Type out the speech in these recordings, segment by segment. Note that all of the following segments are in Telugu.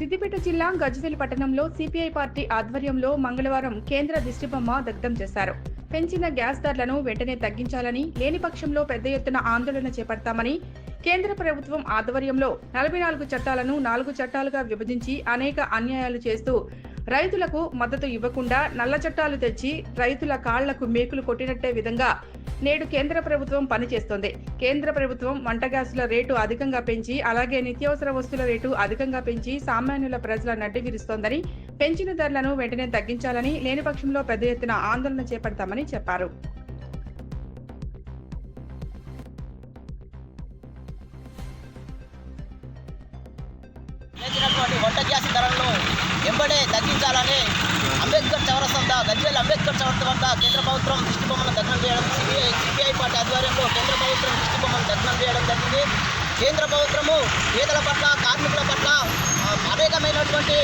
సిద్దిపేట జిల్లా గజ్వేల్ పట్టణంలో సిపిఐ పార్టీ ఆధ్వర్యంలో మంగళవారం కేంద్ర దిష్టిబొమ్మ దగ్ధం చేశారు. పెంచిన గ్యాస్ ధరలను వెంటనే తగ్గించాలని లేని పక్షంలో పెద్ద ఎత్తున ఆందోళన చేపడతామని కేంద్ర ప్రభుత్వం ఆధ్వర్యంలో నలభై నాలుగు చట్టాలను నాలుగు చట్టాలుగా విభజించి అనేక అన్యాయాలు చేస్తూ రైతులకు మద్దతు ఇవ్వకుండా నల్ల చట్టాలు తెచ్చి రైతుల కాళ్ళకు మేకులు కొట్టినట్టే విధంగా నేడు కేంద్ర ప్రభుత్వం పనిచేస్తోంది. కేంద్ర ప్రభుత్వం వంట గ్యాసుల రేటు అధికంగా పెంచి అలాగే నిత్యావసర వస్తువుల రేటు అధికంగా పెంచి సామాన్యుల ప్రజల నడ్డి విరుస్తోందని పెంచిన ధరలను వెంటనే తగ్గించాలని లేని పక్షంలో పెద్ద ఎత్తున ఆందోళన చేపడతామని చెప్పారు. వంట గ్యాస్ ధరలను వెంబడే తగ్గించాలని అంబేద్కర్ చౌరస్ వద్ద గజ్వేల్ అంబేద్కర్ చౌరస్ వద్ద కేంద్ర ప్రభుత్వం దృష్టిబొమ్మను దగ్నం చేయడం సిబిఐ సిపిఐ పార్టీ ఆధ్వర్యంలో కేంద్ర ప్రభుత్వం దృష్టిబొమ్మను దగ్నం చేయడం జరిగింది. కేంద్ర ప్రభుత్వము పేదల పట్ల కార్మికుల పట్ల అనేకమైనటువంటి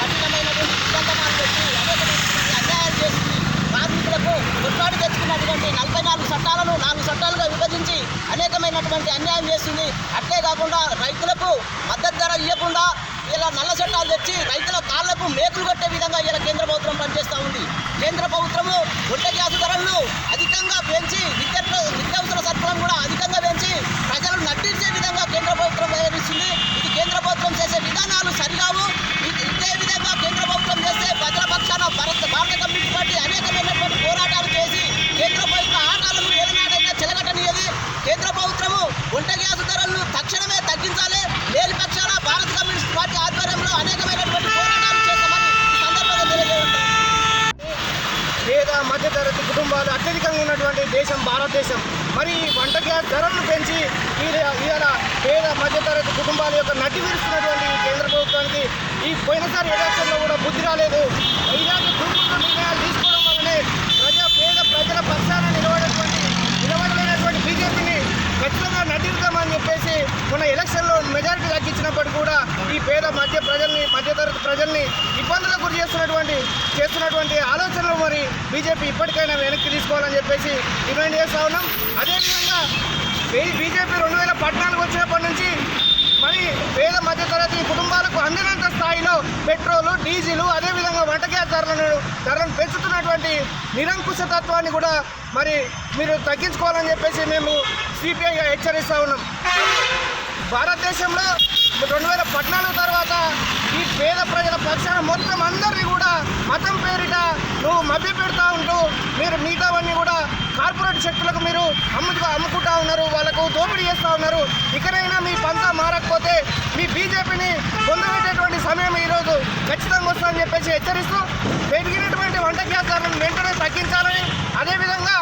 కఠినమైనటువంటి నిబంధనలు పెట్టి అనేకమైనటువంటి అన్యాయాలు చేసింది కార్మికులకు కొట్లాడి తెచ్చుకున్నటువంటి నలభై నాలుగు చట్టాలను నాలుగు చట్టాలుగా విభజించి అనేకమైనటువంటి అన్యాయం చేస్తుంది అట్లే కాకుండా రైతులకు మద్దతు ధర ఇవ్వకుండా ఇలా నల్ల చట్టాలు తెచ్చి రైతుల కాళ్ళకు మేకులు కట్టే విధంగా ఇలా కేంద్ర ప్రభుత్వం పనిచేస్తూ ఉంది. కేంద్ర ప్రభుత్వము గుడ్డ గ్యాస్ ధరలను అధికంగా పెంచి నిత్య నిత్యావసర సరుకులను కూడా అధికంగా పెంచి ప్రజలను మధ్యతరగతి కుటుంబాలు అత్యధికంగా ఉన్నటువంటి దేశం భారతదేశం. మరి ఈ వంట గ్యాస్ ధరలను పెంచి ఇవాళ పేద మధ్యతరగతి కుటుంబాల యొక్క నటి విరుస్తున్నటువంటి కేంద్ర ప్రభుత్వానికి ఈ పోయినసారి ఎలక్షన్లో కూడా బుద్ధి రాలేదు. ఇలాంటి దుర్మార్గ నిర్ణయాలు తీసుకోవడం వల్లనే ప్రజా పేద ప్రజల పక్షాన నిలబడేటువంటి నిలబడలేనటువంటి బీజేపీని ఖచ్చితంగా నటిద్దామని చెప్పేసి మొన్న ఎలక్షన్లో మెజారిటీ తగ్గించినప్పటికీ కూడా ఈ పేద మధ్య ప్రజల్ని మధ్యతరగతి ప్రజల్ని ఇబ్బందులకు గురి చేస్తున్నటువంటి చేస్తున్నటువంటి ఆలోచనలు మరి బీజేపీ ఇప్పటికైనా వెనక్కి తీసుకోవాలని చెప్పేసి డిమాండ్ చేస్తా ఉన్నాం. అదేవిధంగా బీజేపీ రెండు వేల పద్నాలుగు వచ్చినప్పటి నుంచి మరి పేద మధ్యతరగతి కుటుంబాలకు అందినంత స్థాయిలో పెట్రోలు డీజిల్ అదేవిధంగా వంట గ్యాస్ ధరలను ధరలను పెంచుతున్నటువంటి నిరంకుశతత్వాన్ని కూడా మరి మీరు తగ్గించుకోవాలని చెప్పేసి మేము సిపిఐగా హెచ్చరిస్తూ ఉన్నాం. భారతదేశంలో రెండు వేల పద్నాలుగు తర్వాత ఈ పేద ప్రజల పక్షాన మొత్తం అందరినీ కూడా మతం పేరిట నువ్వు మభ్య పెడతా ఉంటూ మీరు మిగతావన్నీ కూడా కార్పొరేట్ శక్తులకు మీరు అమ్ముతూ అమ్ముకుంటా ఉన్నారు వాళ్ళకు దోపిడీ చేస్తూ ఉన్నారు. ఇకనైనా మీ పంత మారకపోతే మీ బీజేపీని పొందబెట్టేటువంటి సమయం ఈరోజు ఖచ్చితంగా వస్తుందని చెప్పేసి హెచ్చరిస్తూ పెరిగినటువంటి వంట గ్యాస్ ధరలను వెంటనే తగ్గించాలని అదేవిధంగా